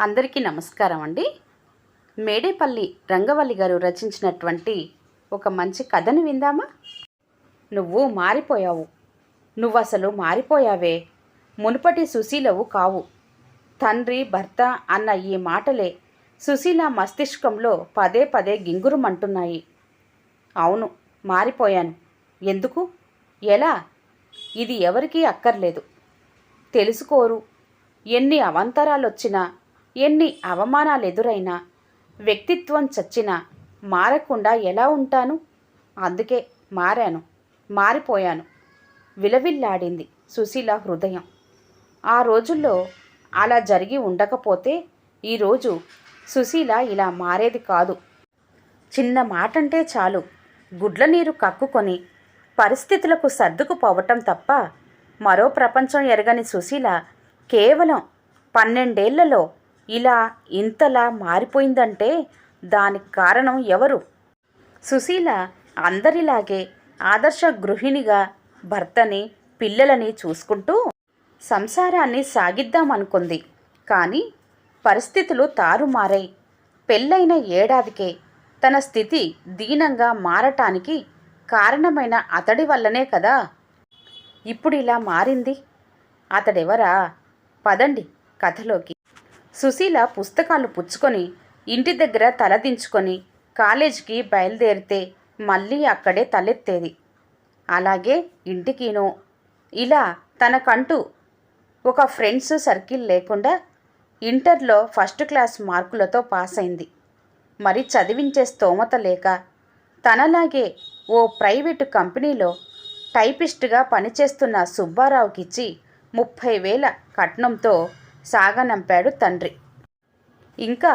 అందరికీ నమస్కారం అండి. మేడేపల్లి రంగవల్లి గారు రచించినటువంటి ఒక మంచి కథను విందామా? నువ్వు మారిపోయావు. నువ్వు అసలు మారిపోయావే. మునుపటి సుశీలవు కావు. తండ్రి భర్త అన్న ఈ మాటలే సుశీల మస్తిష్కంలో పదే పదే గింగురుమంటున్నాయి. అవును మారిపోయాను. ఎందుకు? ఎలా? ఇది ఎవరికీ అక్కర్లేదు. తెలుసుకోరు. ఎన్ని అవంతరాలొచ్చినా ఎన్ని అవమానాలు ఎదురైనా వ్యక్తిత్వం చచ్చినా మారకుండా ఎలా ఉంటాను? అందుకే మారాను మారిపోయాను. విలవిల్లాడింది సుశీల హృదయం. ఆ రోజుల్లో అలా జరిగి ఉండకపోతే ఈరోజు సుశీల ఇలా మారేది కాదు. చిన్న మాటంటే చాలు. గుడ్ల నీరు కక్కుకొని పరిస్థితులకు సర్దుకుపోవటం తప్ప మరో ప్రపంచం ఎరగని సుశీల కేవలం పన్నెండేళ్ళలో ఇలా ఇంతలా మారిపోయిందంటే దానికి కారణం ఎవరు? సుశీల అందరిలాగే ఆదర్శ గృహిణిగా భర్తని పిల్లలని చూసుకుంటూ సంసారాన్ని సాగిద్దామనుకుంది. కానీ పరిస్థితులు తారుమారై పెళ్ళైన ఏడాదికే తన స్థితి దీనంగా మారటానికి కారణమైన అతడి వల్లనే కదా? ఇప్పుడు ఇలా మారింది? అతడెవరా? పదండి కథలోకి. సుశీల పుస్తకాలు పుచ్చుకొని ఇంటి దగ్గర తలదించుకొని కాలేజీకి బయలుదేరితే మళ్ళీ అక్కడే తలెత్తేది. అలాగే ఇంటికినో. ఇలా తనకంటూ ఒక ఫ్రెండ్స్ సర్కిల్ లేకుండా ఇంటర్లో ఫస్ట్ క్లాస్ మార్కులతో పాస్ అయింది మరి చదివించే స్తోమత లేక తనలాగే ఓ ప్రైవేటు కంపెనీలో టైపిస్ట్గా పనిచేస్తున్న సుబ్బారావుకిచ్చి ముప్పై వేల కట్నంతో సాగనంపాడు తండ్రి. ఇంకా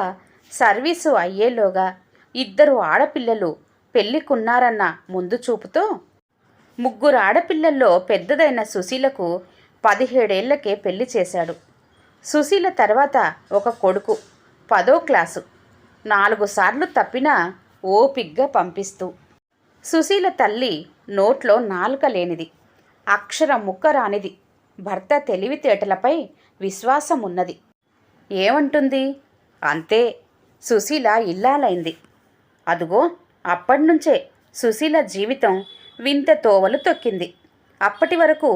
సర్వీసు అయ్యేలోగా ఇద్దరు ఆడపిల్లలు పెళ్ళికున్నారన్న ముందు చూపుతో ముగ్గురు ఆడపిల్లల్లో పెద్దదైన సుశీలకు పదిహేడేళ్ళకే పెళ్ళి చేశాడు. సుశీల తర్వాత ఒక కొడుకు పదో క్లాసు. నాలుగు సార్లు తప్పినా ఓపిగ్గా పంపిస్తూ. సుశీల తల్లి నోట్లో నాలుక లేనిది. అక్షర ముక్క రానిది. భర్త తెలివితేటలపై విశ్వాసం ఉన్నది ఏమంటుంది? అంతే సుశీల ఇల్లాలైంది. అదుగో అప్పటినుంచే సుశీల జీవితం వింత తోవలు తొక్కింది. అప్పటి వరకు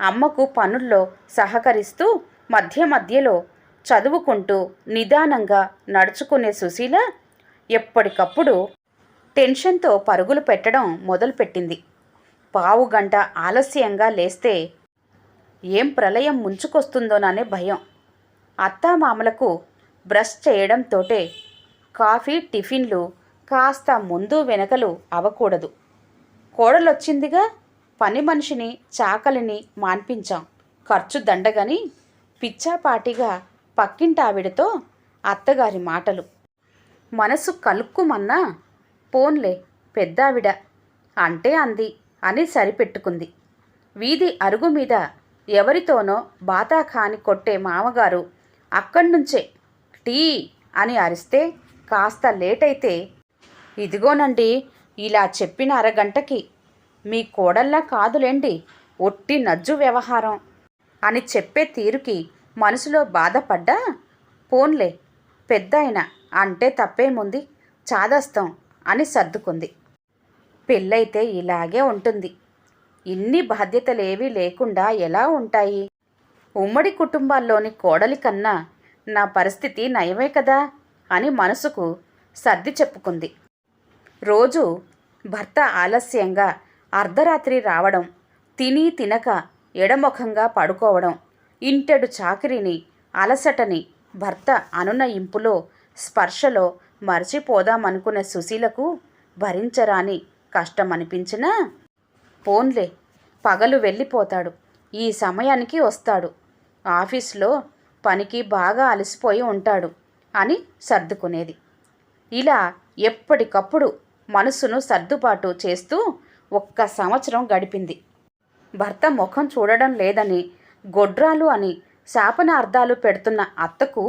అమ్మకు పనుల్లో సహకరిస్తూ మధ్య మధ్యలో చదువుకుంటూ నిదానంగా నడుచుకునే సుశీల ఎప్పటికప్పుడు టెన్షన్తో పరుగులు పెట్టడం మొదలుపెట్టింది. పావు గంట ఆలస్యంగా లేస్తే ఏం ప్రళయం ముంచుకొస్తుందోననే భయం. అత్తామామలకు బ్రష్ చేయడంతోటే కాఫీ టిఫిన్లు కాస్త ముందు వెనకలు అవ్వకూడదు. కోడలొచ్చిందిగా పని మనిషిని చాకలిని మాన్పించాం. ఖర్చు దండగని పిచ్చాపాటిగా పక్కింటావిడతో అత్తగారి మాటలు. మనసు కలుక్కుమన్నా పోన్లే పెద్దావిడ. అంటే అంది అని సరిపెట్టుకుంది. వీధి అరుగు మీద ఎవరితోనో బాతాఖాని కొట్టే మామగారు అక్కడ్నుంచే టీ అని అరిస్తే కాస్త లేట్ అయితే ఇదిగోనండి ఇలా చెప్పిన అరగంటకి మీ కోడల్లా కాదులేండి ఒట్టి నజ్జు వ్యవహారం అని చెప్పే తీరుకి మనసులో బాధపడ్డా? పోన్లే పెద్దాయన అంటే తప్పేముంది? చాదస్తం అని సర్దుకుంది. పెళ్ళైతే ఇలాగే ఉంటుంది. ఇన్ని బాధ్యతలేవీ లేకుండా ఎలా ఉంటాయి? ఉమ్మడి కుటుంబాల్లోని కోడలి కన్నా నా పరిస్థితి నయమే కదా? అని మనసుకు సర్ది చెప్పుకుంది. రోజు భర్త ఆలస్యంగా అర్ధరాత్రి రావడం తిని తినక ఎడముఖంగా పడుకోవడం ఇంటెడు చాకిరిని అలసటని భర్త అనునయింపులో స్పర్శలో మర్చిపోదామనుకునే సుశీలకు భరించరాని కష్టమనిపించినా? పోన్లే పగలు వెళ్ళిపోతాడు. ఈ సమయానికి వస్తాడు. ఆఫీస్లో పనికి బాగా అలసిపోయి ఉంటాడు అని సర్దుకునేది. ఇలా ఎప్పటికప్పుడు మనసును సర్దుబాటు చేస్తూ ఒక్క సంవత్సరం గడిపింది. భర్త ముఖం చూడడం లేదని గొడ్రాలు అని శాపనార్థాలు పెడుతున్న అత్తకు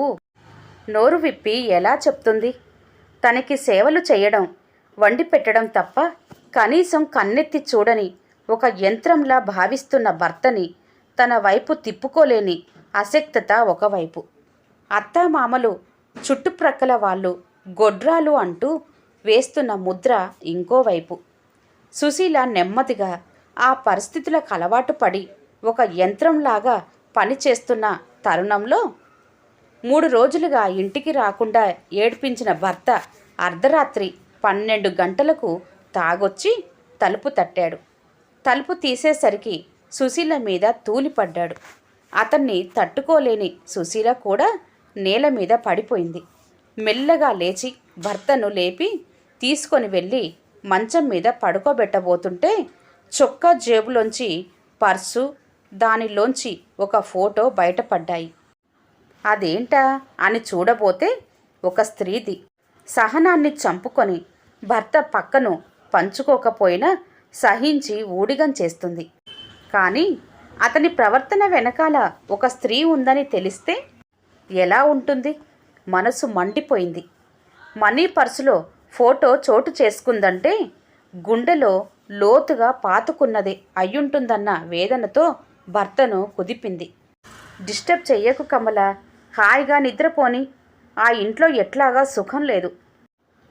నోరు విప్పి ఎలా చెప్తుంది? తనకి సేవలు చేయడం వండి పెట్టడం తప్ప కనీసం కన్నెత్తి చూడని ఒక యంత్రంలా భావిస్తున్న భర్తని తన వైపు తిప్పుకోలేని అశక్తత ఒకవైపు. అత్తామామలు చుట్టుప్రక్కల వాళ్ళు గొడ్రాలు అంటూ వేస్తున్న ముద్ర ఇంకోవైపు. సుశీల నెమ్మదిగా ఆ పరిస్థితులకు అలవాటు పడి ఒక యంత్రంలాగా పనిచేస్తున్న తరుణంలో మూడు రోజులుగా ఇంటికి రాకుండా ఏడ్పించిన భర్త అర్ధరాత్రి పన్నెండు గంటలకు తాగొచ్చి తలుపు తట్టాడు. తలుపు తీసేసరికి సుశీల మీద తూలిపడ్డాడు. అతన్ని తట్టుకోలేని సుశీల కూడా నేల మీద పడిపోయింది. మెల్లగా లేచి భర్తను లేపి తీసుకొని వెళ్ళి మంచం మీద పడుకోబెట్టబోతుంటే చొక్కా జేబులోంచి పర్సు దానిలోంచి ఒక ఫోటో బయటపడ్డాయి. అదేంటా అని చూడబోతే ఒక స్త్రీది. సహనాన్ని చంపుకొని భర్త పక్కను పంచుకోకపోయినా సహించి ఊడిగం చేస్తుంది. కానీ అతని ప్రవర్తన వెనకాల ఒక స్త్రీ ఉందని తెలిస్తే ఎలా ఉంటుంది? మనసు మండిపోయింది. మనీ పర్సులో ఫోటో చోటు చేసుకుందంటే గుండెలో లోతుగా పాతుకున్నది అయ్యుంటుందన్న వేదనతో భర్తను కుదిపింది. డిస్టర్బ్ చెయ్యకు కమల హాయిగా నిద్రపోని ఆ ఇంట్లో ఎట్లాగా సుఖం లేదు.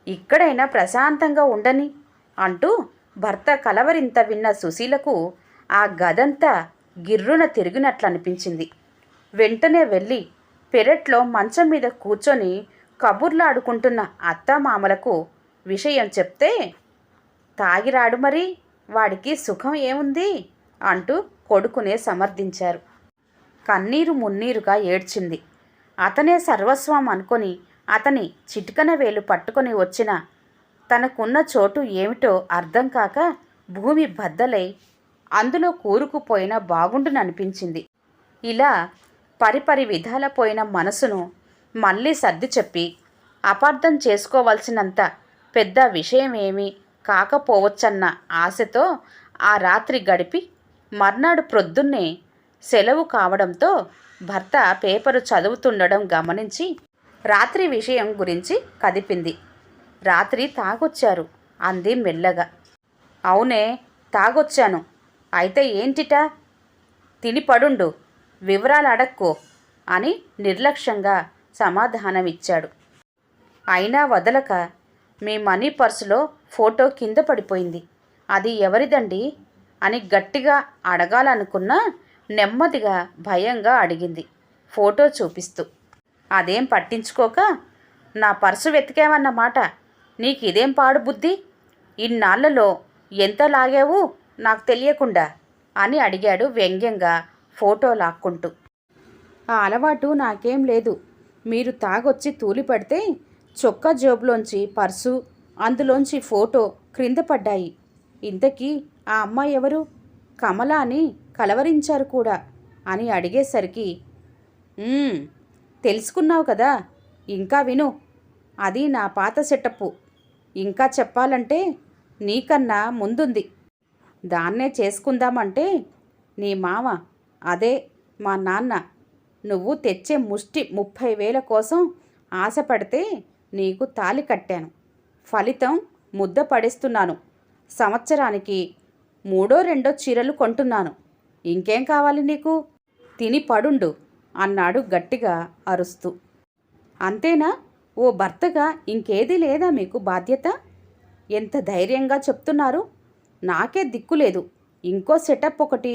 ఇక్కడైనా ప్రశాంతంగా ఉండని అంటూ భర్త కలవరింత విన్న సుశీలకు ఆ గదంతా గిర్రున తిరిగినట్లు అనిపించింది వెంటనే వెళ్ళి పెరట్లో మంచం మీద కూర్చొని కబుర్లాడుకుంటున్న అత్తమామలకు విషయం చెప్తే తాగిరాడు మరి వాడికి సుఖం ఏముంది? అంటూ కొడుకునే సమర్థించారు. కన్నీరు మున్నీరుగా ఏడ్చింది. అతనే సర్వస్వం అనుకొని అతని చిటికన వేలు పట్టుకొని వచ్చిన తనకున్న చోటు ఏమిటో అర్థం కాక భూమి బద్దలై అందులో కూరుకుపోయిన బాగుండుననిపించింది. ఇలా పరిపరి విధాల పోయిన మనసును మళ్ళీ సర్ది చెప్పి అపార్థం చేసుకోవలసినంత పెద్ద విషయమేమీ కాకపోవచ్చన్న ఆశతో ఆ రాత్రి గడిపి మర్నాడు ప్రొద్దున్నే సెలవు కావడంతో భర్త పేపరు చదువుతుండడం గమనించి రాత్రి విషయం గురించి కదిపింది. రాత్రి తాగొచ్చారు అంది మెల్లగా. అవునే తాగొచ్చాను. అయితే ఏంటిటా? తిని పడుండు వివరాలు అడక్కో అని నిర్లక్ష్యంగా సమాధానమిచ్చాడు. అయినా వదలక మీ మనీ పర్సులో ఫోటో కింద పడిపోయింది. అది ఎవరిదండి? అని గట్టిగా అడగాలనుకున్నా నెమ్మదిగా భయంగా అడిగింది ఫోటో చూపిస్తూ. అదేం పట్టించుకోక? నా పర్సు వెతికామన్నమాట. నీకు ఇదేం పాడు బుద్ధి? ఇన్నాళ్ళలో ఎంత లాగావు? నాకు తెలియకుండా అని అడిగాడు వ్యంగ్యంగా ఫోటో లాక్కుంటూ. ఆ అలవాటు నాకేం లేదు. మీరు తాగొచ్చి తూలిపడితే చొక్కా జోబులోంచి పర్సు అందులోంచి ఫోటో క్రింద పడ్డాయి. ఇంతకీ ఆ అమ్మాయి ఎవరు? కమల అని కలవరించారు కూడా అని అడిగేసరికి తెలుసుకున్నావు కదా ఇంకా విను. అది నా పాత సెటప్పు. ఇంకా చెప్పాలంటే నీకన్నా ముందుంది. దాన్నే చేసుకుందామంటే నీ మామ అదే మా నాన్న నువ్వు తెచ్చే ముష్టి ముప్పై వేల కోసం ఆశపడితే నీకు తాలి కట్టాను. ఫలితం ముద్ద పడేస్తున్నాను. సంవత్సరానికి మూడో రెండో చీరలు కొంటున్నాను. ఇంకేం కావాలి నీకు? తిని పడుండు అన్నాడు గట్టిగా అరుస్తూ. అంతేనా? ఓ భర్తగా ఇంకేదీ లేదా మీకు బాధ్యత? ఎంత ధైర్యంగా చెప్తున్నారు? నాకే దిక్కులేదు ఇంకో సెటప్ ఒకటి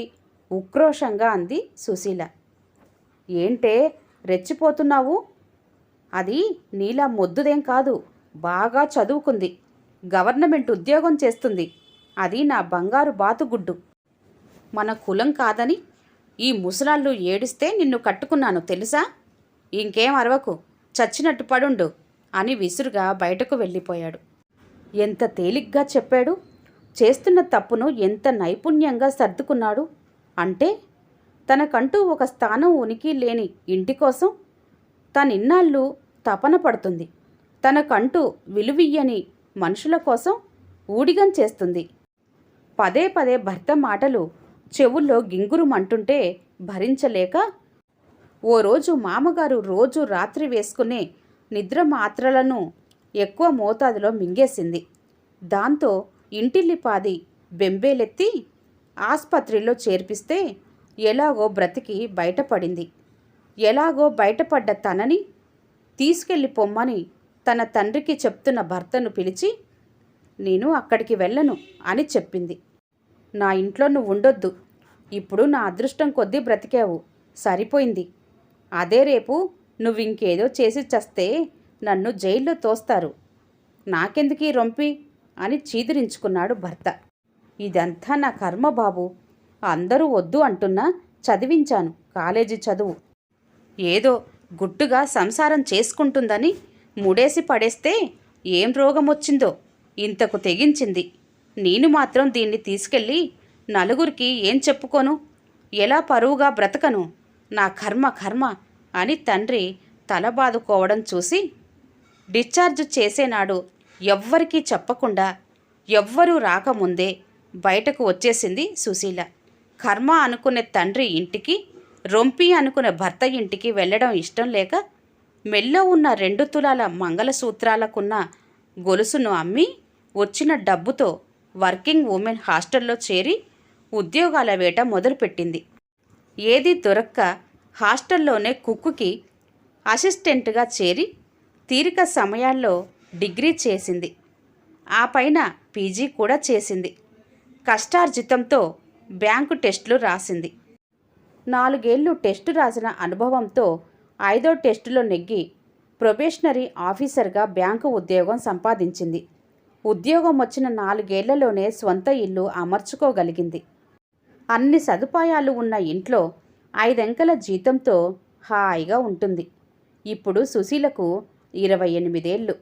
ఉక్రోషంగా అంది సుశీల. ఏంటే రెచ్చిపోతున్నావు? అది నీలా మొద్దుదేం కాదు. బాగా చదువుకుంది. గవర్నమెంట్ ఉద్యోగం చేస్తుంది. అది నా బంగారు బాతుగుడ్డు. మన కులం కాదని ఈ ముసలాళ్ళు ఏడిస్తే నిన్ను కట్టుకున్నాను తెలుసా? ఇంకేం అరవకు. చచ్చినట్టు పడుండు అని విసురుగా బయటకు వెళ్ళిపోయాడు. ఎంత తేలిగ్గా చెప్పాడు? చేస్తున్న తప్పును ఎంత నైపుణ్యంగా సర్దుకున్నాడు? అంటే తనకంటూ ఒక స్థానం ఉనికి లేని ఇంటి కోసం తనిన్నాళ్ళు తపన పడుతుంది. తనకంటూ విలువియ్యని మనుషుల కోసం ఊడిగం చేస్తుంది. పదే పదే భర్త మాటలు చెవుల్లో గింగురుమంటుంటే భరించలేక ఓ రోజు మామగారు రోజు రాత్రి వేసుకునే నిద్ర మాత్రలను ఎక్కువ మోతాదులో మింగేసింది. దాంతో ఇంటిల్లిపాది బెంబేలెత్తి ఆసుపత్రిలో చేర్పిస్తే ఎలాగో బ్రతికి బయటపడింది. ఎలాగో బయటపడ్డ తనని తీసుకెళ్ళి పొమ్మని తన తండ్రికి చెప్తున్న భర్తను పిలిచి నేను అక్కడికి వెళ్ళను అని చెప్పింది. నా ఇంట్లో నువ్వు ఉండొద్దు. ఇప్పుడు నా అదృష్టం కొద్దీ బ్రతికావు. సరిపోయింది. అదే రేపు నువ్వు ఇంకేదో చేసి చస్తే నన్ను జైల్లో తోస్తారు. నాకెందుకీ రొంపి? అని చీదిరించుకున్నాడు భర్త. ఇదంతా నా కర్మ బాబు. అందరూ వద్దు అంటున్నా చదివించాను కాలేజీ చదువు. ఏదో గుట్టుగా సంసారం చేసుకుంటుందని ముడేసి పడేస్తే ఏం రోగం వచ్చిందో ఇంతకు తెగించింది. నేను మాత్రం దీన్ని తీసుకెళ్ళి నలుగురికి ఏం చెప్పుకోను? ఎలా పరువుగా బ్రతకను? నా కర్మ కర్మ. అని తండ్రి తల బాదుకోవడం చూసి డిశ్చార్జ్ చేసేనాడు ఎవ్వరికీ చెప్పకుండా ఎవ్వరూ రాకముందే బయటకు వచ్చేసింది సుశీల. కర్మ అనుకునే తండ్రి ఇంటికి రొంపి అనుకునే భర్త ఇంటికి వెళ్ళడం ఇష్టం లేక మెల్లో ఉన్న రెండు తులాల మంగళసూత్రాలకున్న గొలుసును అమ్మి వచ్చిన డబ్బుతో వర్కింగ్ ఉమెన్ హాస్టల్లో చేరి ఉద్యోగాల వేట మొదలుపెట్టింది. ఏది దొరక్క హాస్టల్లోనే కుక్కుకి అసిస్టెంట్గా చేరి తీరిక సమయాల్లో డిగ్రీ చేసింది. ఆ పైన పీజీ కూడా చేసింది. కష్టార్జితంతో బ్యాంకు టెస్టులు రాసింది. నాలుగేళ్ళు టెస్టు రాసిన అనుభవంతో ఐదో టెస్టులో నెగ్గి ప్రొబేషనరీ ఆఫీసర్గా బ్యాంకు ఉద్యోగం సంపాదించింది. ఉద్యోగం వచ్చిన నాలుగేళ్ళలోనే స్వంత ఇల్లు అమర్చుకోగలిగింది. అన్ని సదుపాయాలు ఉన్న ఇంట్లో ఐదంకెల జీతంతో హాయిగా ఉంటుంది. ఇప్పుడు సుశీలకు ఇరవై ఎనిమిదేళ్ళు.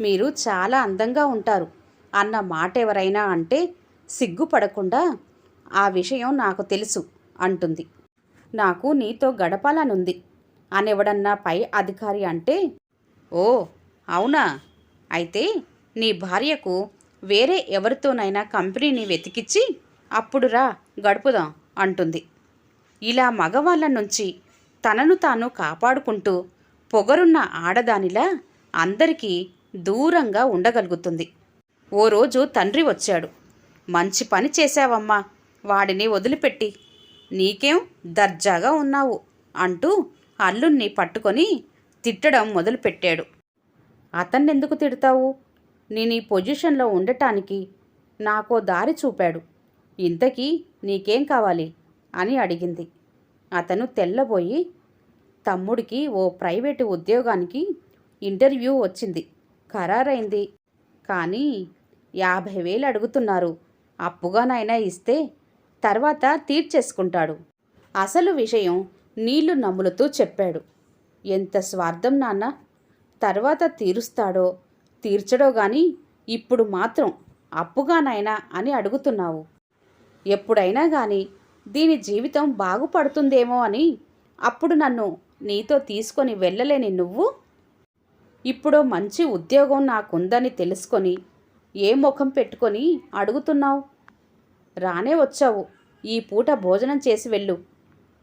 మీరు చాలా అందంగా ఉంటారు. అన్న మాట ఎవరైనా అంటే సిగ్గుపడకుండా ఆ విషయం నాకు తెలుసు అంటుంది. నాకు నీతో గడపాలనుంది. అనెవడన్నా పై అధికారి అంటే ఓ అవునా? అయితే నీ భార్యకు వేరే ఎవరితోనైనా కంపెనీని వెతికిచ్చి అప్పుడు రా గడుపుదాం అంటుంది. ఇలా మగవాళ్ళ నుంచి తనను తాను కాపాడుకుంటూ పొగరున్న ఆడదానిలా అందరికీ దూరంగా ఉండగలుగుతుంది. ఓ రోజు తండ్రి వచ్చాడు. మంచి పని చేశావమ్మా వాడిని వదిలిపెట్టి. నీకేం దర్జాగా ఉన్నావు అంటూ అల్లుణ్ణి పట్టుకొని తిట్టడం మొదలుపెట్టాడు. అతన్నెందుకు తిడతావు? నేను ఈ పొజిషన్లో ఉండటానికి నాకో దారి చూపాడు. ఇంతకీ నీకేం కావాలి? అని అడిగింది. అతను తెల్లబోయి తమ్ముడికి ఓ ప్రైవేటు ఉద్యోగానికి ఇంటర్వ్యూ వచ్చింది. ఖరారైంది. కానీ యాభై వేలు అడుగుతున్నారు. అప్పుగానైనా ఇస్తే తర్వాత తీర్చేసుకుంటాడు. అసలు విషయం నీళ్ళు నములుతూ చెప్పాడు. ఎంత స్వార్థం నాన్న. తర్వాత తీరుస్తాడో తీర్చడో గాని ఇప్పుడు మాత్రం అప్పుగానైనా అని అడుగుతున్నావు. ఎప్పుడైనా కానీ దీని జీవితం బాగుపడుతుందేమో అని అప్పుడు నన్ను నీతో తీసుకొని వెళ్ళలేని నువ్వు? ఇప్పుడు మంచి ఉద్యోగం నాకుందని తెలుసుకొని ఏ ముఖం పెట్టుకొని అడుగుతున్నావు? రానే వచ్చావు. ఈ పూట భోజనం చేసి వెళ్ళు.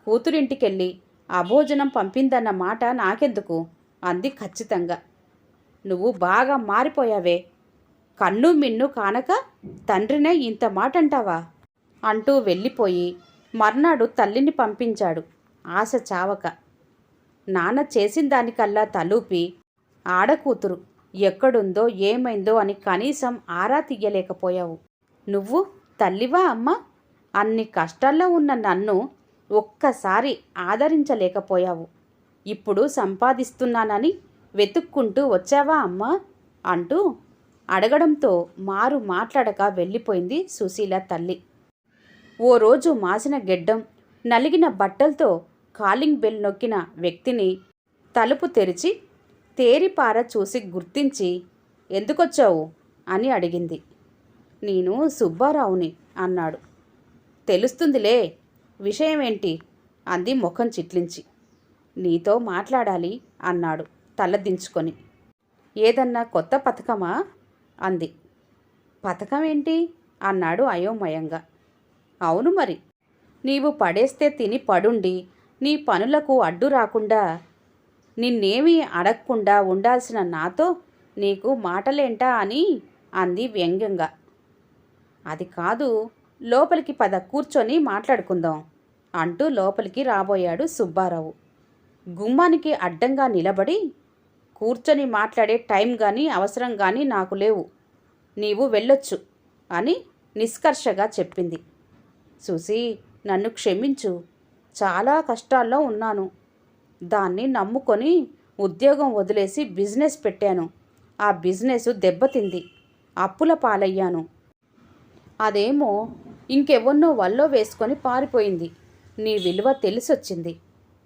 కూతురింటికెళ్ళి అభోజనం పంపిందన్న మాట నాకెందుకు? అంది ఖచ్చితంగా. నువ్వు బాగా మారిపోయావే. కన్ను మిన్ను కానక తండ్రినే ఇంత మాట అంటావా అంటూ వెళ్ళిపోయి మర్నాడు తల్లిని పంపించాడు. ఆశ చావక. నాన్న చేసిన దానికల్లా తలూపి ఆడకూతురు ఎక్కడుందో ఏమైందో అని కనీసం ఆరా తీయలేకపోయావు. నువ్వు తల్లివా అమ్మ? అన్ని కష్టాల్లో ఉన్న నన్ను ఒక్కసారి ఆదరించలేకపోయావు. ఇప్పుడు సంపాదిస్తున్నానని వెతుక్కుంటూ వచ్చావా అమ్మా? అంటూ అడగడంతో మారు మాట్లాడక వెళ్ళిపోయింది సుశీల తల్లి. ఓ రోజు మాసిన గెడ్డం నలిగిన బట్టలతో కాలింగ్ బెల్ నొక్కిన వ్యక్తిని తలుపు తెరిచి తేరిపార చూసి గుర్తించి ఎందుకొచ్చావు? అని అడిగింది. నేను సుబ్బారావుని అన్నాడు. తెలుస్తుందిలే విషయమేంటి? అంది ముఖం చిట్లించి. నీతో మాట్లాడాలి అన్నాడు తలదించుకొని ఏదన్నా కొత్త పథకమా? అంది. పథకం ఏంటి అన్నాడు అయోమయంగా. అవును మరి. నీవు పడేస్తే తిని పడుండి. నీ పనులకు అడ్డు రాకుండా నిన్నేమీ అడగకుండా ఉండాల్సిన నాతో నీకు మాటలేంటా అని అంది వ్యంగ్యంగా. అది కాదు లోపలికి పద కూర్చొని మాట్లాడుకుందాం అంటూ లోపలికి రాబోయాడు సుబ్బారావు. గుమ్మానికి అడ్డంగా నిలబడి కూర్చొని మాట్లాడే టైం కానీ అవసరం కానీ నాకు లేవు. నీవు వెళ్ళొచ్చు అని నిష్కర్షగా చెప్పింది. సుసి నన్ను క్షమించు. చాలా కష్టాల్లో ఉన్నాను. దాన్ని నమ్ముకొని ఉద్యోగం వదిలేసి బిజినెస్ పెట్టాను. ఆ బిజినెస్ దెబ్బతింది. అప్పుల పాలయ్యాను. అదేమో ఇంకెవన్నో వల్లో వేసుకొని పారిపోయింది. నీ విలువ తెలిసొచ్చింది.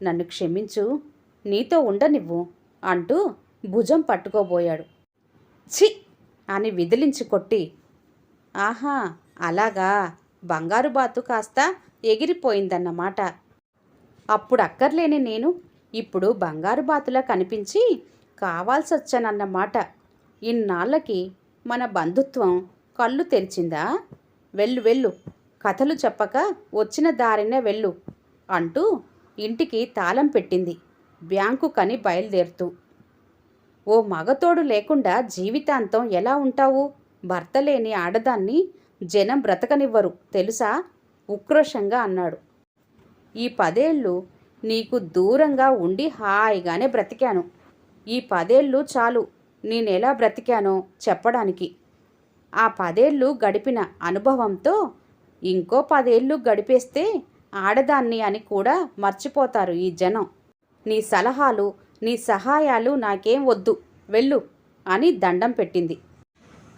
నన్ను క్షమించు. నీతో ఉండనివ్వు అంటూ భుజం పట్టుకోబోయాడు. ఛి! అని విదిలించి కొట్టి. ఆహా! అలాగా. బంగారు బాతు కాస్త ఎగిరిపోయిందన్నమాట. అప్పుడు అక్కర్లేని నేను ఇప్పుడు బంగారు బాతులా కనిపించి కావాల్సొచ్చానన్నమాట. ఇన్నాళ్ళకి మన బంధుత్వం కళ్ళు తెరిచిందా? వెళ్ళు వెళ్ళు కథలు చెప్పక వచ్చిన దారినే వెళ్ళు అంటూ ఇంటికి తాళం పెట్టింది బ్యాంకు కని బయలుదేరుతూ. ఓ మగతోడు లేకుండా జీవితాంతం ఎలా ఉంటావు? భర్త లేని ఆడదాన్ని జనం బ్రతకనివ్వరు తెలుసా? ఉక్రోషంగా అన్నాడు. ఈ పదేళ్ళు నీకు దూరంగా ఉండి హాయిగానే బ్రతికాను. ఈ పదేళ్ళు చాలు నేనెలా బ్రతికానో చెప్పడానికి. ఆ పదేళ్ళు గడిపిన అనుభవంతో ఇంకో పదేళ్ళు గడిపేస్తే ఆడదాన్ని అని కూడా మర్చిపోతారు ఈ జనం. నీ సలహాలు నీ సహాయాలు నాకేం వద్దు వెళ్ళు అని దండం పెట్టింది.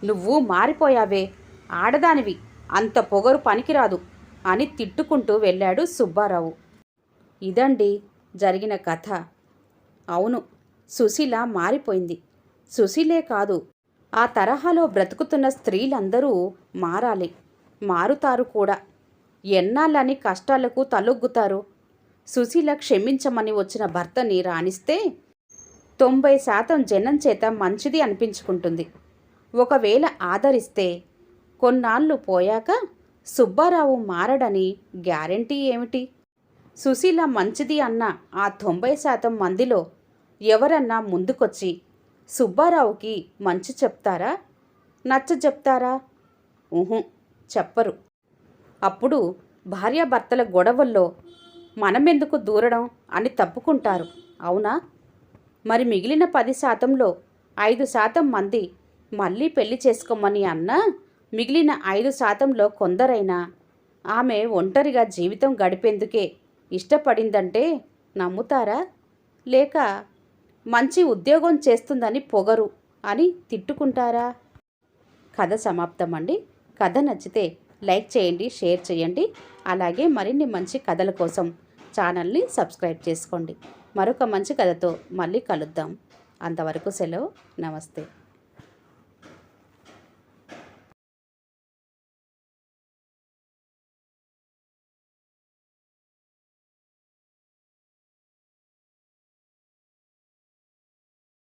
నువ్వు మారిపోయావే ఆడదానివి. అంత పొగరు పనికిరాదు అని తిట్టుకుంటూ వెళ్ళాడు సుబ్బారావు. ఇదండి జరిగిన కథ. అవును సుశీల మారిపోయింది. సుశీలే కాదు ఆ తరహాలో బ్రతుకుతున్న స్త్రీలందరూ మారాలి. మారుతారు కూడా. ఎన్నాళ్ళని కష్టాలకు తలొగ్గుతారు? సుశీల క్షమించమని వచ్చిన భర్తని రాణిస్తే తొంభై శాతం జనం చేత మంచిది అనిపించుకుంటుంది. ఒకవేళ ఆదరిస్తే కొన్నాళ్ళు పోయాక సుబ్బారావు మారడని గ్యారెంటీ ఏమిటి? సుశీల మంచిది అన్న ఆ తొంభై శాతం మందిలో ఎవరన్నా ముందుకొచ్చి సుబ్బారావుకి మంచి చెప్తారా? నచ్చ చెప్తారా? ఊహు చెప్పరు. అప్పుడు భార్యాభర్తల గొడవల్లో మనమెందుకు దూరడం అని తప్పుకుంటారు అవునా? మరి మిగిలిన పది శాతంలో ఐదు శాతం మంది మళ్ళీ పెళ్ళి చేసుకోమని అన్నా మిగిలిన ఐదు శాతంలో కొందరైనా ఆమె ఒంటరిగా జీవితం గడిపేందుకే ఇష్టపడిందంటే నమ్ముతారా? లేక మంచి ఉద్యోగం చేస్తుందని పొగరు అని తిట్టుకుంటారా? కథ సమాప్తం అండి కథ నచ్చితే లైక్ చేయండి షేర్ చేయండి. అలాగే మరిన్ని మంచి కథల కోసం ఛానల్ని సబ్స్క్రైబ్ చేసుకోండి. మరొక మంచి కథతో మళ్ళీ కలుద్దాం. అంతవరకు సెలవు. నమస్తే.